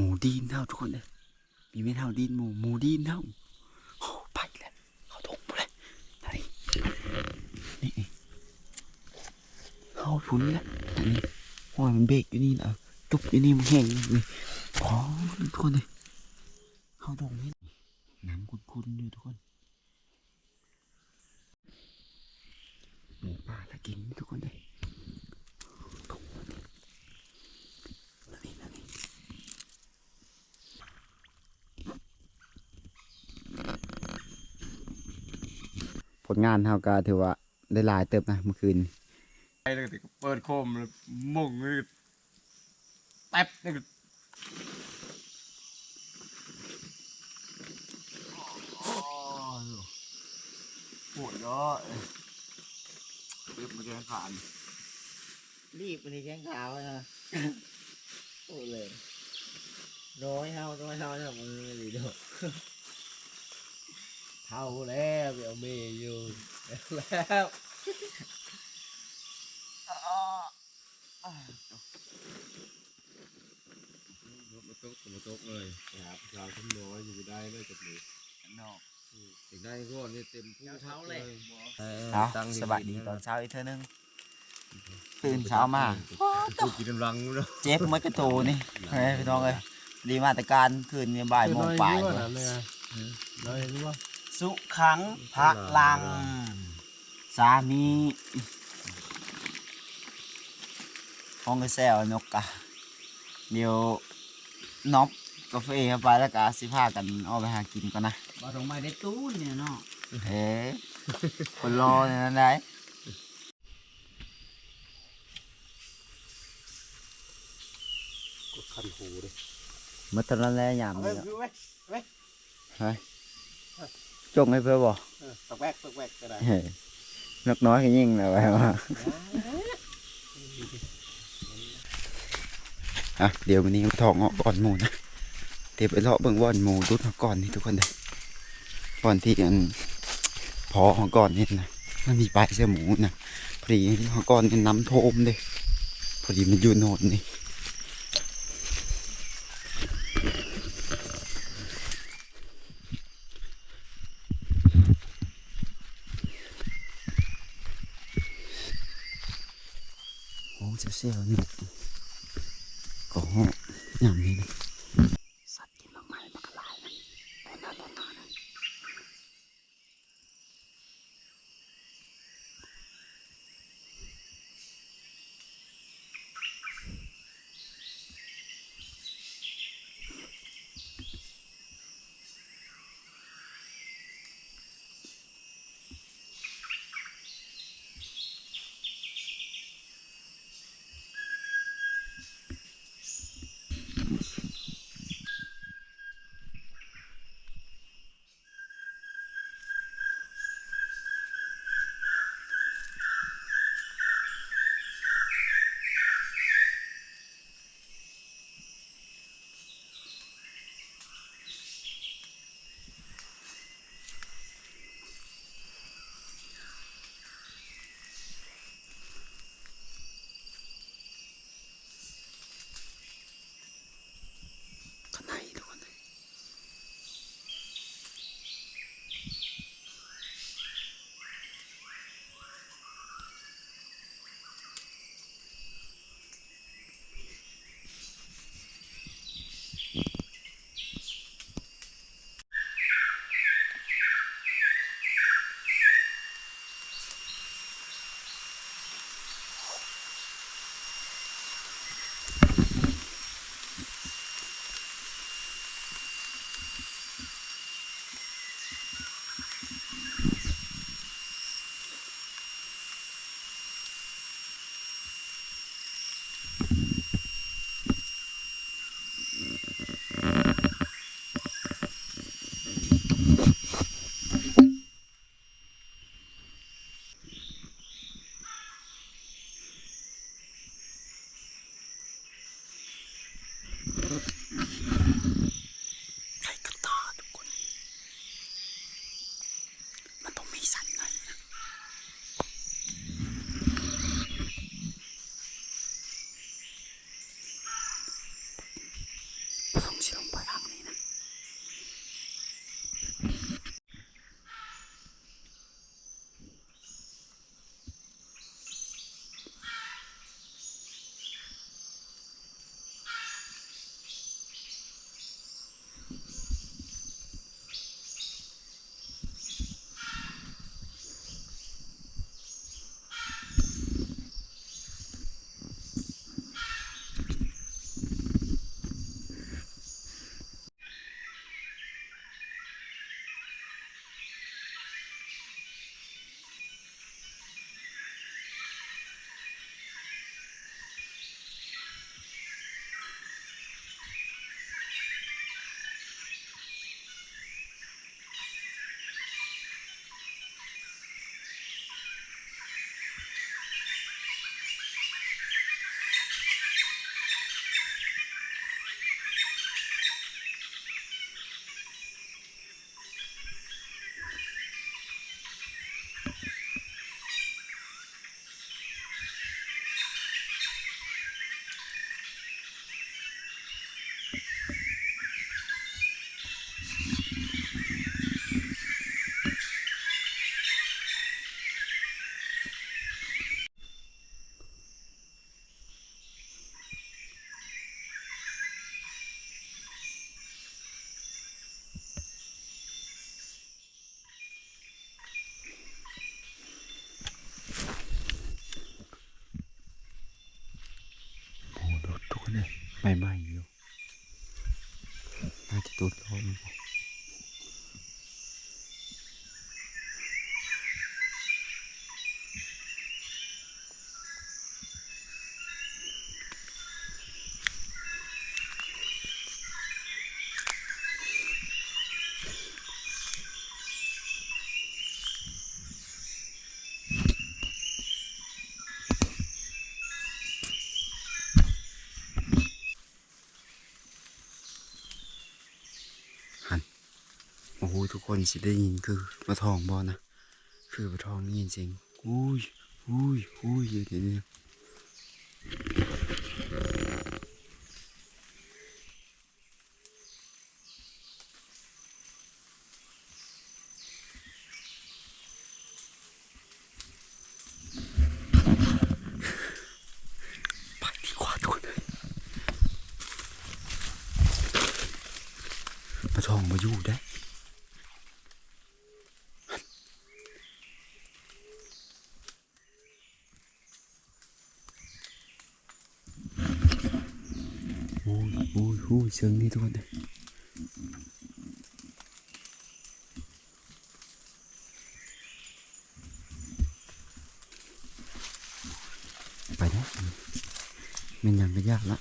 หมูดีนเท่าทุกคนเลยมีไม่เท่าดีนหมูหมูดีนเท่าโอ้ไปแล้วเขาถงไปเลยนี่นี่นี่เขาพุนแล้วนนี้โอ้ยมันเบรกอยู่นี่นะจุบอยู่นี่มันแห้งนี่อ๋อทุกคนเลยเขาถงนี่น้ำคุ้นๆอยู่ทุกคนหมูป่าถ้ากินทุกคนเลยถงมันนี่นั่นนี่ ผล งานเฮาก็ถือว่าได้หลายเติบนะเมื่อคืนไปเลยก็เปิดโคมเลยมุ่งเลยแป๊บนี่ก็ปวดเยอะเรีบมาแกงขานรีบไปในแข้งขาวนะโอ้เลยน้อยเฮาน้อยเฮาเนี่ยมือหรือเด้อ เท่าแล้วเดี๋ยวเมย์อยู่แล้วมาตกมาตกเลยครับชาวขึ้นน้อยอยู่ได้เลยจับมือเนาะถึงได้ก็นี่ยเต็มผู้เท้าเลยเอาสบายดีตอนเช้าอีกเท่านึงตื่นเช้ามากูกินรังแล้วเจ็บมัดกระโตนี่เฮ้ยพี่น้องเอ้ยดีมาตรการคืนนี้บ่ายโมงปลายน้อยเห็นว่า สุขังพระลัง สามีห้องกระแซวนกกะเดี๋ยวน็อบกาแฟเข้าไปแล้วก็สิพากันเอาไปหากินก่อนนะบ่ต้องมาได้ตู้เนี่ยเนาะเฮ้คนรอเนี่ยนั่นได้กดคันหูเลยมาตอนนั้นแหล้วอย่างเฮ้นี้ยคือไว้เฮ้ย จงให้เพื่อบอกตกแวกตกแวกก็ได้เฮ้ยนกน้อยก็ยิ่งเลยว่าว่าอะเดี๋ยววันนี้ทองเงาะก่อนหมูนะเดี๋ยวไปเลาะเบิ่งว่อนหมูรุดมาก่อนนี่ทุกคนเลยก่อนที่อันพอของก่อนนี่นะมันมีปลายเสื้อหมูนะพอดีที่ของก่อนนี่น้ำโทมเลยพอดีมันอยู่โนนนี่ โอ้เสี ไหม้อยู่น่าจะตุดลม คนสิได้ยินคือปลาทองบอนะ คือปลาทองนี่ยินเสียงอุ้ยอุ้ยอุ้ยอยู่เดี๋ยวนี้ไปดีกว่าทุกคนเลยปลาทองมาอยู่ได้ โอ้ยโอ้ยโอ้ย เสียงนี่ทุกคนไปนะมันยังไม่ยากละ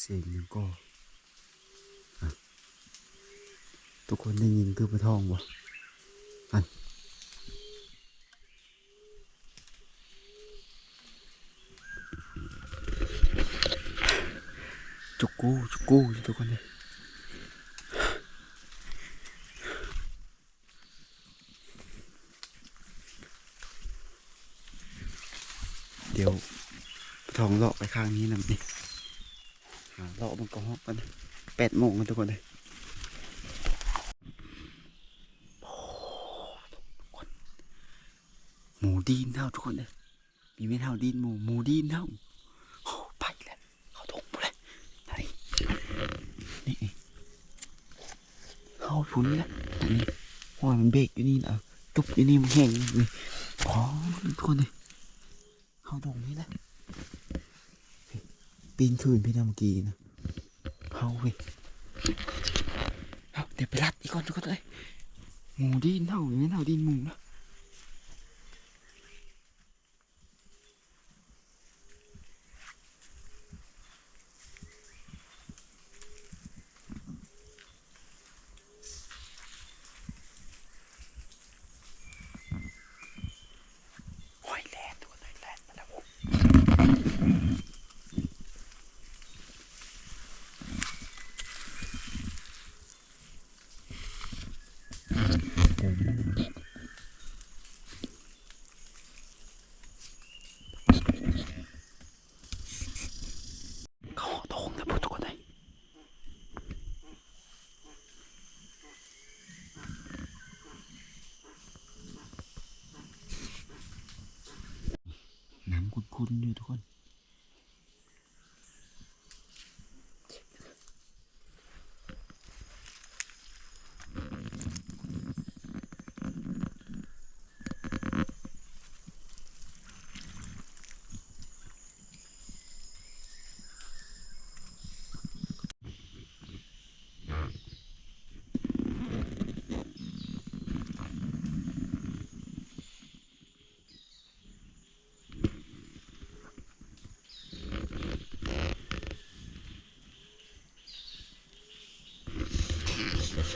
เสียงยังก็อะทุกคนได้ยินคือปลาทองบ่อันจุกกูจุกกูทุกคนเลยเดี๋ยวทองเลาะไปข้างนี้นะนี่ เลาะมันก็ฮอกกันแปดโมงกันทุกคนเลยหมูดีนเท่าทุกคนเลยมีไม่เท่าดีนหมูหมูดีนเท่าโอ้ไปแล้วเขาทงไปเลยนี่นี่เขาพุ้นแล้วอันนี้โอ้ยมันเบรกอยู่นี่นะตุบอยู่นี่มันแห้งเลยอ๋อทุกคนเลยเขาทงนี่แหละ ปีนขึ้นพี่นำเมื่อกี้นะเฮาเว้ยเดี๋ยวไปรัดอีกก่อนทุกคนเลยหมูดินเท่าไม่เท่าดินหมูนะโอ้ยแลนทุกคนเลยแลนมาแล้ว เขาโตงนะพูดทุกคนเลยน้ำ คุณอยู่ทุกคน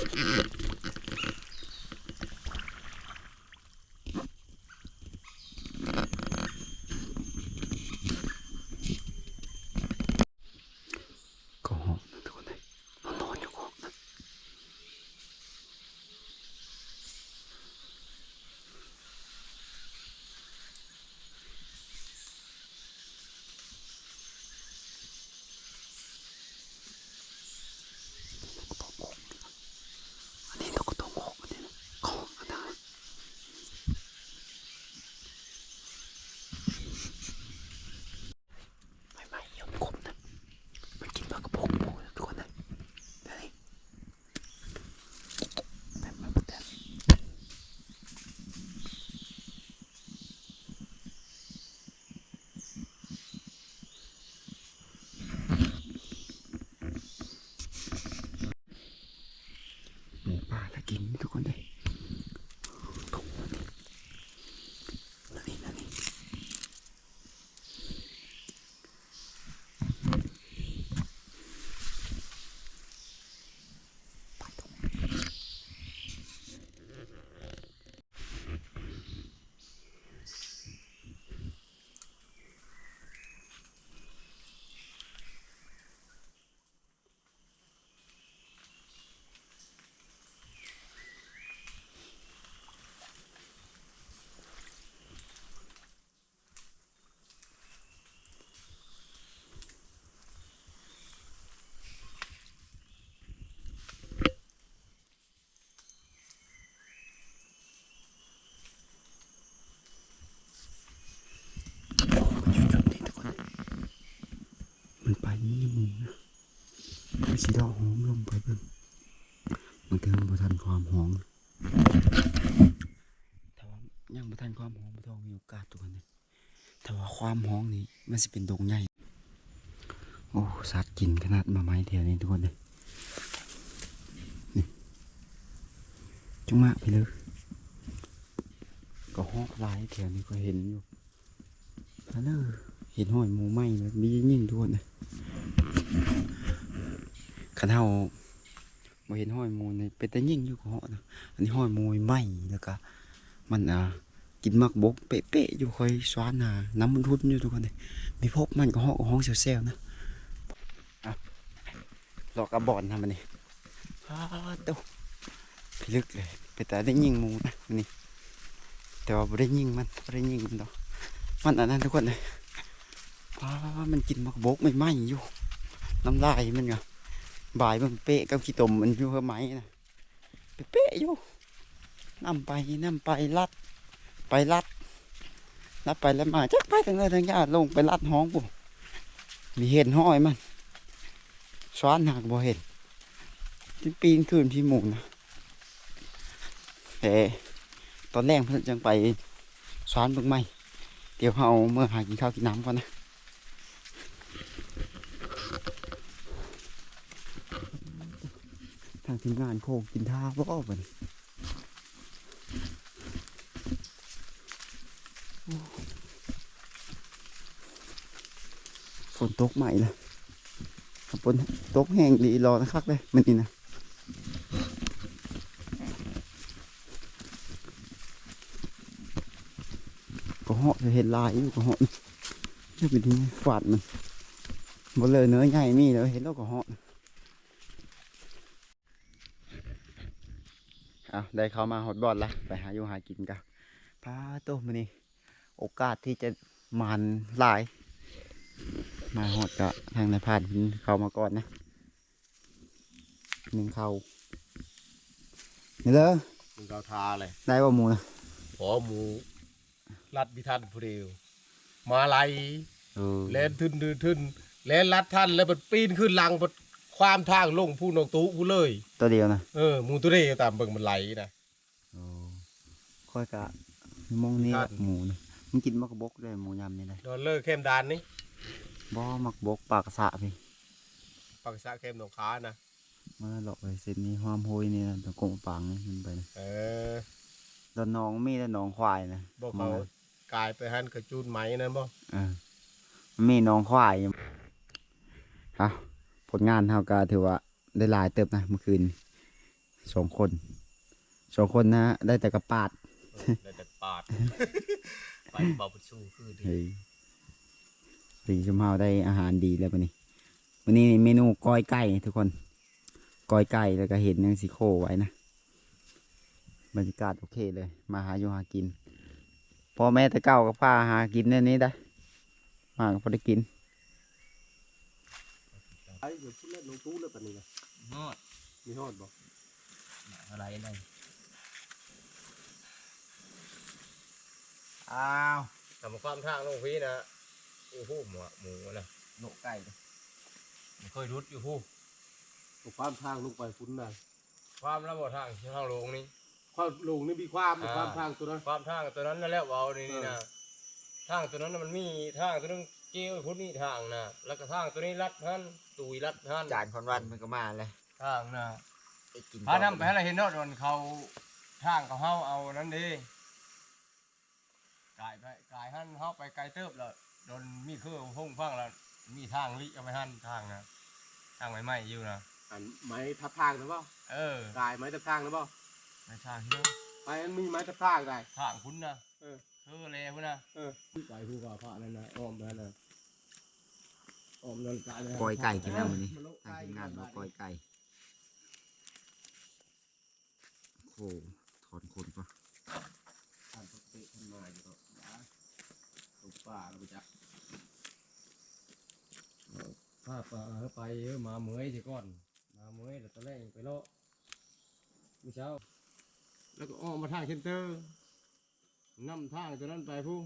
Mm-hmm. ความหอมบ่ต้องมีโอกาสทุกคนเลยแต่ว่าความหอมนี่มันสิเป็นดงใหญ่โอ้สัตว์กินขนาดมาไม้แถวนี้ทุกคนเลยนี่จุงมากไปเลยก็หอกลายแถวนี้ก็เห็นอยู่อันเด้อเห็นหอยหมูไหม้แล้วมียิ่งทุกคนเลยขันเฮาเห็นหอยหมูนี่เป็นแต่ยิ่งอยู่กับหาะนะอันนี้หอยหมูไหม้แล้วก็มันอ่า กินมักบกเป๊ะๆอยู่คอยสวานหาน้ำมันรุนอยู่ทุกคนเลยมีพบมันก็หาะก็ห้องเซลล์นะหลอกกระบอนทำมันนี่อ้าวตุ๊พิลึกเลยไปแต่ได้ยิงมูนะมันนี่แต่ว่าไม่ได้ยิงมันไม่ได้ยิงมันดอกมันอันนั้นทุกคนเลยว้ามันกินมักบกไม่ไหมอยู่น้ำลายมันไงบ่ายมันเป๊ะกับขี้ตมมันอยู่เพื่อไหมนะเป๊ะๆอยู่น้ำไปน้ำไปลัด ไปลัดลัดไปแล้วมาจักไปทางเลยทางยาลงไปลัดห้องปุ๊มีเห็นห้อยมันสวานหักบ่เห็นที่ปีนขึ้นที่หมูนะแต่ตอนแรกเพิ่นจังไปสวานเบิ่งใหม่เดี๋ยวเอาเมื่อหากินข้าวกินน้ำก่อนนะทางทีมงานโคกกินท่าบ่บัดนโอ้ ฝนตกใหม่ละขบวนตกแห้งดีรอนะครับเลยมันนี่นะก็เหาะจะเห็นลายอยู่ก็เหาะนี่เป็นที่ฝาดมันบนเลยเนื้อใหญ่มีแล้วเห็นแล้วก็เหาะเอาได้เข้ามาหอดบอดละไปหาอยู่หากินกันพาโตมันนี่โอกาสที่จะมานหลาย มาหอดกะทางนายพรานเพิ่นเข้ามาก่อนนะหนึ่งเข้านี่เลยมึงเอาทาเลยได้ว่าหมูนะขอหมูรัดพิทันผู้เดียวมาไล่เออเล่นทึนทึนทึนเล่นรัดท่านแล้วมันปีนขึ้นหลังมันความทางลงผู้นองตู้ผู้เลย ตัวเดียวนะเออหมูตัวนี้ตามเบิ่งมันไหลนะโอ้ค่อยกะมองนี่ครัละบหมูนะมันกินมักบกเลยหมูยำนี่เลยโดนเลิกเข้มดานนี่ บ่มักบกปากกระสะพี่ปักษาเข้มหนองขานะมาหลอกไปเส้นนี้หอมโหยนี่นะตะกงปังนี่มันไปนะเออตอนน้องมีแต่น้องควายนะบอกมาเขากลายไปหันกระจูนไหมนั่นบ่เออมันมีน้องควายอยู่เอาผลงานเท่ากับถือว่าได้หลายเติบนะเมื่อคืนสองคนสองคนนะได้แต่กระปาดได้แต่ปาด ไปเบาปุชูคือดีเฮ้ย สีชมพาวได้อาหารดีแล้ววันนี้วันนี้เมนูก้อยไก่ทุกคนก้อยไก่แล้วก็เห็นยังสีโคไว้นะบรรยากาศโอเคเลย มาหาอยู่หากินพ่อแม่แต่เก้าก็พาหากินเรื่องนี้ได้มาก็พอได้กินไอ้เดี๋ยวที่เล่นลงตู้เลยปะนี่นะฮอดมีฮอดบ่อะไรอะไรอ้าวทำความทางลงพี่นะ โอ้โหหมูอะหมูนะโหนกไก่ดิเคยรุดอยู่ฮู้ความทางลงไปฟุ้นนะความระบบทางที่ทางลงนี่ ความลงนี่มีความอ่า ความทางตัวนั้นความทางตัวนั้นนั่นแหละเอานี่นี่นะทางตัวนั้นน่ะมันมีทางตัวนึงเกี่ยวพุ่นนี่ทางนะแล้วก็ทางตัวนี้ลัดท่านตุยลัดท่านจานคอนวันมันก็มาเลยทางนะไปกินพานํไปให้เราเห็นเนาะโดนเขาทางเขาเฮาเอานั้นเดีกายไปกายหันเฮาไปไกลเติบแล้ว โดนมีเครื่องพุ่งฟังแล้วมีทางลิเอาไปหันทางนะทางใหม่ๆอยู่นะอันไม้ทับทางหรือเปล่าเออกายไม้ทับทางหรือเปล่าในทางเที่ยวไม้มันมีไม้ทับทางได้ทางคุณนะเออเออเลพุ่นนะเออไปผู้ก่อพระนั่นนะอ้อมนั่นนะอ้อมนั่นกายเลยก้อยไก่กินแล้ววันนี้ทางทีมงานบอกก้อยไก่โอ้ถอนขนก่อนทานพระเตะขึ้นมาอยู่ก็นะตกป่าเราไปจัก ผ้าป่าเข้าไปเออมาเหมยสิก่อน มาเหมยแล้วตอนแรกยังไปเลาะเมื่อเช้า แล้วก็อ้อมมาทางเซ็นเตอร์นำทางตัวนั้นไปผู้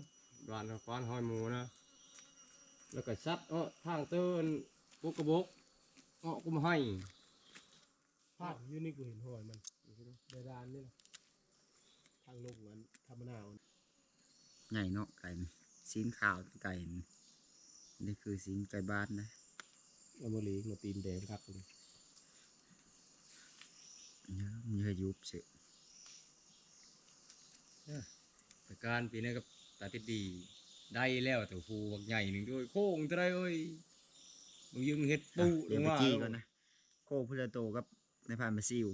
ด่านควานหอยหมูนะ แล้วก็ซัดอ้อทางเตือนกุกกระบกอ้อกูมาให้พาดอยู่นี่กูเห็นหอยมันในร้านนี่นะทางลงมันทำมะนาวใหญ่เนาะไก่นี่ซีนขาวไก่นี่นี่คือซีนไก่บ้านนะเอามาเลี้ยงมาตีนแดงครับเลยเยอะมันเยอะยุบสิแต่การปีนี้ก็ตาติดดี ได้แล้วแต่ฟูบักใหญ่หนึ่งด้วยโค้งจะได้เอ้ยมึงยึงเฮ็ดปูเดี๋ยวไปจี้ก่อนนะโคพุทธโตกับในพานมาซิว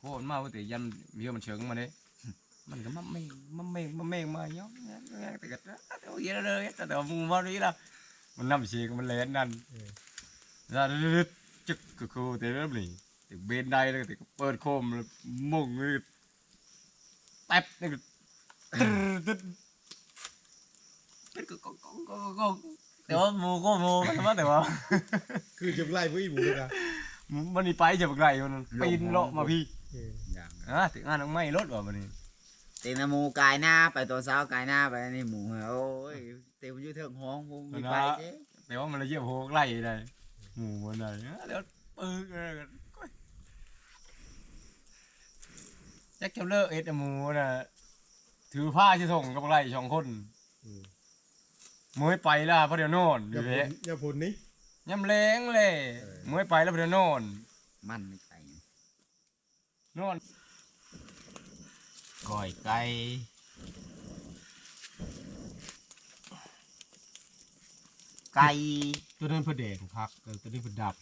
โค้งมาว่าแต่ยันเมียมันเฉิงมาเด้มันก็มันไม่มันไม่มันไม่มาเนาะแต่ก็แต่ว่าเยอะเลยแต่แต่มึงว่านี้ละมันนำเสียงมันเล่นนั่น แล้วจึกก็กูแต่เริ่มนี่แต่เบนได้เลยต่ก็เปิดโคมมุ่งเลยแป๊บนี่ก็ตึ๊ดตึ๊ดก็ก็ก็ก็แต่ว่ามูก็มูแต่ว่าคือจะไล่ผู้อีหมูเลยนะมันนี่ไปจะบักไรมันปีนเลาะมาพี่อย่างอะถึงอ่านไม่รถว่ะมันนี่เต็มหมูกายหน้าไปตัวเช้ากายหน้าไปนี่หมูโอ้ยเต็มอยู่เทิงห้องผมมีไปเจ๊แต่ว่ามันเลยเยี่ยมโหกไล่ได้ หมูมันได้เดี๋ยวปึกเลยแจ็คเกลเลอร์เอ็ดหมูน่ะถือผ้าที่ส่งกับไล่สองคนมวยไปแล้วพราะเดี๋ยวโน่นอย่ายู่เละอย่าผลนี้ย่ำแรงเลยมวยไปแล้วพราะเดี๋ยวโน่นมันในไก่โน่นก่อยไก่ ไก่ตัวนั้นเพื่อแดงพักเออตัวนี้เพื่อดับ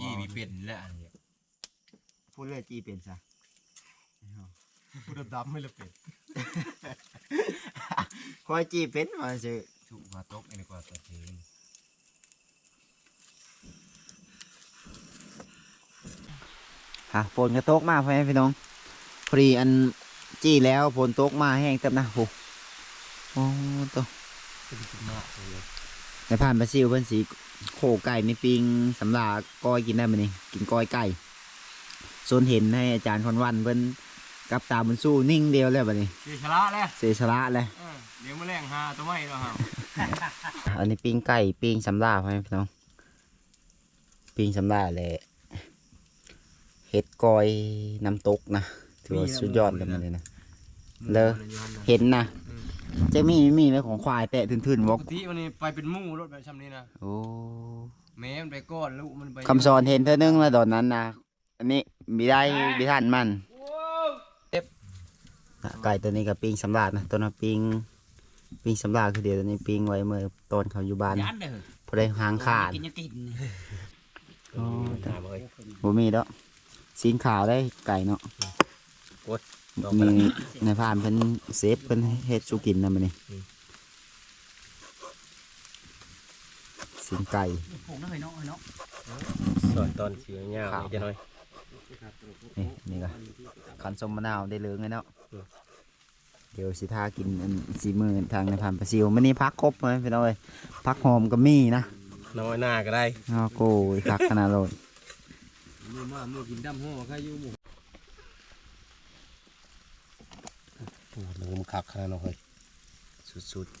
ยี่มีเป็นแล้วอันนี้พูดเลยจีเป็นซะพูดดำๆไม่ละเป็ดคอยจีเป็นมาสิถูกมาตกอันนี้กว่าตัวเองฮะฝนก็ตกมาพ่อแม่พี่น้องพอดีอันจี้แล้วฝนตกมาแห้งเต็มนะโหโอ้ตัว มากเลยในผ่านบราซิลเพิ่นสีโขไก่ในปิงสำหรับก้อยกินได้มั้ยนี่กินก้อยไก่ส่วนเห็นให้อาจารย์คอนวันเพิ่นกับตาบุญสู้นิ่งเดียวแล้วบัดนี้เสียชละแล้วเสียสละเลยเออเดี๋ยวมาแรงหาตัวไม่แล้วฮะอันนี้ปิ้งไก่ปิ้งสำลาพ่อแม่พี่น้องปิ้งสำลาแหละเห็ดก้อยน้ำตกนะถือว่าสุดยอดเลยมันเลยนะเลอเห็นนะ จะมีมีไหมของควายแตะทื่นๆปวอกกติมันนี่ไปเป็นหมู่รถแบบชำนี้นะโอ้แม่มันไปก้อนลูกมันไปคำสอนเห็นเท่านึงแล้วตอนนั้นนะอันนี้มีได้มีทันมันนะไก่ตัวนี้กับปิ้งสำลาดนะตัวนั้นปิ้งปิ้งสำลาดคือเดียวตัวนี้ปิ้งไว้เมื่อตอนเขาอยู่บ้านยันเด้อพอได้หางขาดกินยังกินโอ้แต่บ่มีแล้วสีนขาวได้ไก่เนาะ มีในพานเพิ่นเซฟเพิ่นเฮ็ดสุกินนะมันนี่สีนไก่ผงน้อยเนาะเนาะสอนตอนเสียงยาวจะหน่อยนี่นี่ก็ขันส้มมะนาวได้เหลืองเลยเนาะเดี๋ยวสิทากินอันสีมือทางในพานปลาซิวมันนี่พักครบเลยพี่น้องเอ้ยพักหอมก็มีนะน้อยหน้าก็ได้อ้าวโก้ยคักขนาดโลดมือมามือกินดำห่อข้าอยู่หมู่ โอ้โหมันขักขนาดนั้นเลยสุดๆ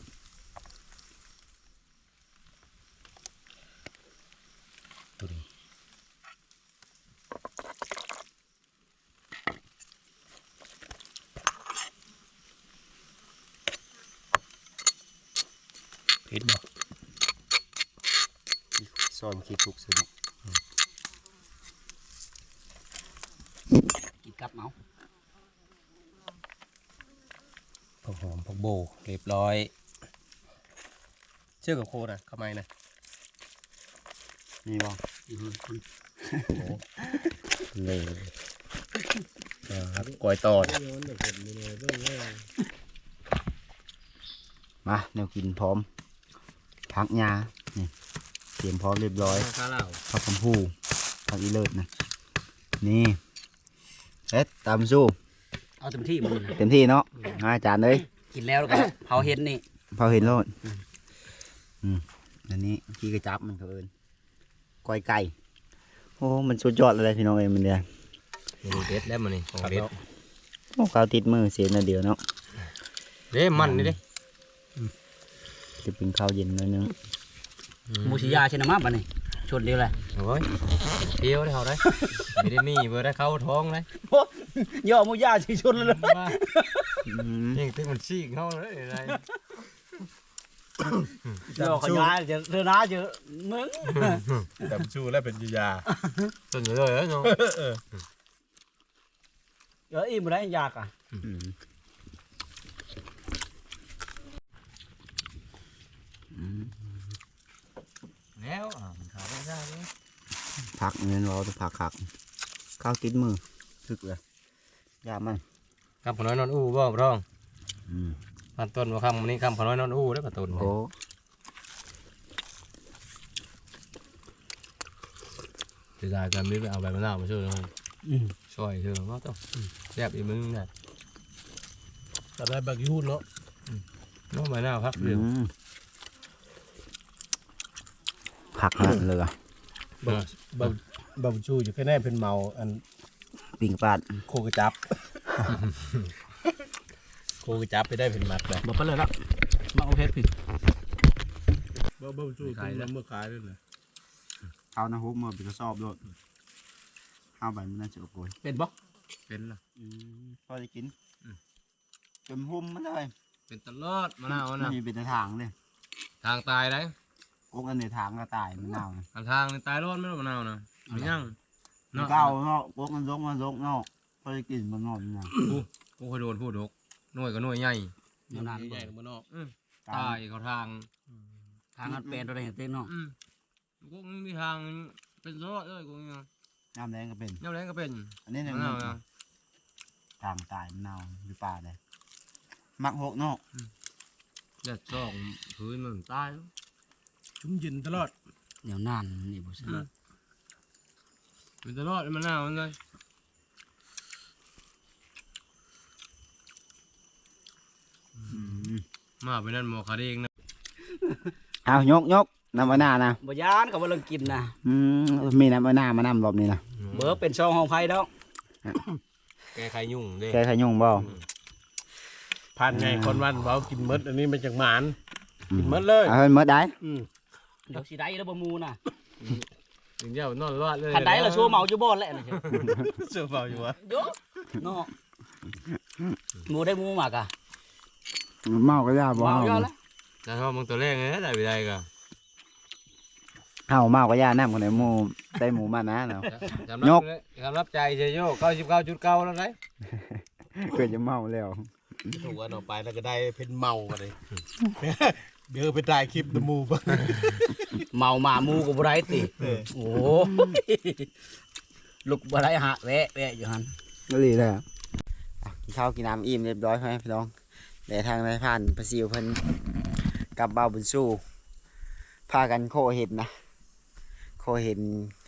ตัวนี้เผ็ดบ่ซ่อนขี้ทุกสนุกกินกับเมา ผัก หอมผักโบเรียบร้อย เชื่อกับโคนะทำไมนะนี่บ่เลยครับกล้วยตอดมาแนวกินพร้อมพักยานี่เตรียมพร้อมเรียบร้อยข้าเหล่าผักกำพูผักอีเลิศนะนี่เฮ็ดตามสู้ เอาเต็มที่มันนะเต็มที่เนาะมาอาจารย์เลยกินแล้วแล้วก็เผาเห็ดนี่พอเห็นโลดอืมอันนี้ขี้กระจับมันเขาเอินก้อยไก่โอ้ มันสุดยอดเลยพี่น้องเอ้ยมันเดียวนี่เด็ดแล้วมันนี่ของเด็ดโอ้เขาวติดมือเสียนาเดียวเนาะเด้มันนี่เด้จะเป็นข้าวเย็นหน่อยนึงหมูสิยาใช่น้ำมาบัดนี้ ชนเดียวเลยโอ้ยเที่ยวได้เขาได้ไม่ได้มีเบอร์ได้เข้าท้องเลยย่อหมูยาสิชนเลยว่ายิ่งที่มันชี้เข้าเลยอะไรย่อขยายจะเธอหน้าเจอมึงแต่ชูแล้วเป็นยาจนเลยเนาะเอออิ่มบ่ได้ยากอะแล้วอะมันขาย ไม่ได้เลยผักเงินเราจะผักขักข้าวติดมือถึกเลยยามันคำขน้อยนอนอู้บ่พร้องอืมพันต้นว่าคำนี้คำขน้อยนอนอู้ได้ปะต้นโอ้จะได้กันไม่ไปเอาใบมะนาวมาช่วยเราอืมช่วยเธอว่าต้องแซ่บอีมึงน่ะๆแต่ได้บักยูนเนาะน้องใบมะนาวพักเดียวอืม ผักนั่นเลยอะบักบักบักชูอยู่แค่แน่เป็นเมาอันปิ่งปาดโคกระจับ โคกระจับไปได้เป็นมัดเลยบอกไปเลยละมาเอาเพชรผิดบักบักชูตุ้มน้ำเมื่อขายด้วยนะเอานะฮุบมาเป็นกระสอบด้วยเอาใบมันน่าจะโกยเป็นบ่เป็นล่ะพอจะกินอืมจนหุ่มมันเลยเป็นตลอดมะนาวนะมีเป็นทางเลยทางตายได้ กกอันในทางก็ตายมันเน่านะทางทางนี่ตายรอดไม่รู้มะนาวนะไม่ยั่งมันเก่าเนาะกกมันยกมันยกเนาะพอจะกินมันนอนนะกูเคยโดนพูดดกหน่วยก็หน่วยใหญ่มันนานใหญ่ๆมันนอกตายเขาทางทางมันเป็นตัวใดเห็นเต้นเนาะอืมกูไม่มีทางเป็นรอดเลยกูเนี่ยน้ำแรงก็เป็นย่ำแรงก็เป็นอันนี้เนี่ยมะนาวนะทางตายมันเน่าอยู่ป่าเลยมักหกเนาะเด็ดสองพื้นมันตายแล้ว ชุ่มเย็นตลอดเดี๋ยวนานนี่บุษเป็นตลอดเลยมะนาวมันเลยมาไปนั่นหมอคาเดงนะเอายกยกน้ำมันาวนะบ่ยานก็บ่เลิกกินนะอืมมีน้ำมันาวมานำรอบนี้นะเบิกเป็นช่องห้องไผ่ดอกแกใครยุ่งเด้แกขยุ่งบ่พันไงคนวันเบากินมดอันนี้มันจากหมานกินมดเลยเอาให้หมดได้อืม เดี๋ยวสิได้แล้วบ่มูน่ะถึงเจ้านอนรอดเลยคันใดล่ะชัวเมาอยู่บ่อนแหละนะเสื้อเบาอยู่วะโยเนาะหมูได้หมูมากอะเมาก็ยาบ่เมาเฮาเยอะแล้วแต่ถ้ามึงตัวแรกเนี่ยได้ไปได้ก็เฮาเมาก็ยาน้ำคนไหนหมูได้หมูมานะเนาะจำยรักบจำรับใจเชยโยเก้าสิบเก้าจุดเก้าแล้วไงเกิดจะเมาแล้วถูกวันออกไปแล้วก็ได้เป็นเมากันเลย เดี๋ยวไปถ่ายคลิปตะมูบ้างเมามาหมูก็บ่ได้ติเออโอ้ยลูกบ่ได้หะแวะแวะอยู่หั่นก็ดีเลยอะอะกินข้าวกินน้ำอิ่มเรียบร้อยไหมพี่น้องแต่ทางนายผ่านประสิวเพิ่นกับเบาบุญสู้พากันโคเห็ดนะโคเห็น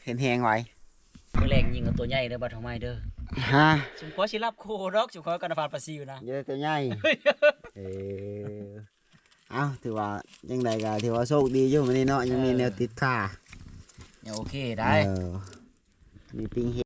เห็นแหงไว้มื้อแรงยิงกับตัวใหญ่เด้อบัดทำไมเด้อฮะสมขอสิรับโคดอกสมขอกันฟาดปลาซิวนะเยอะตัวใหญ่เออ เอ้าถือว่ายังไงก็ถือว่าโชคดีอยู่วันนี้เนาะยังมีแนวติดขาเนี่ยโอเคได้ เออมีปิงเห็ด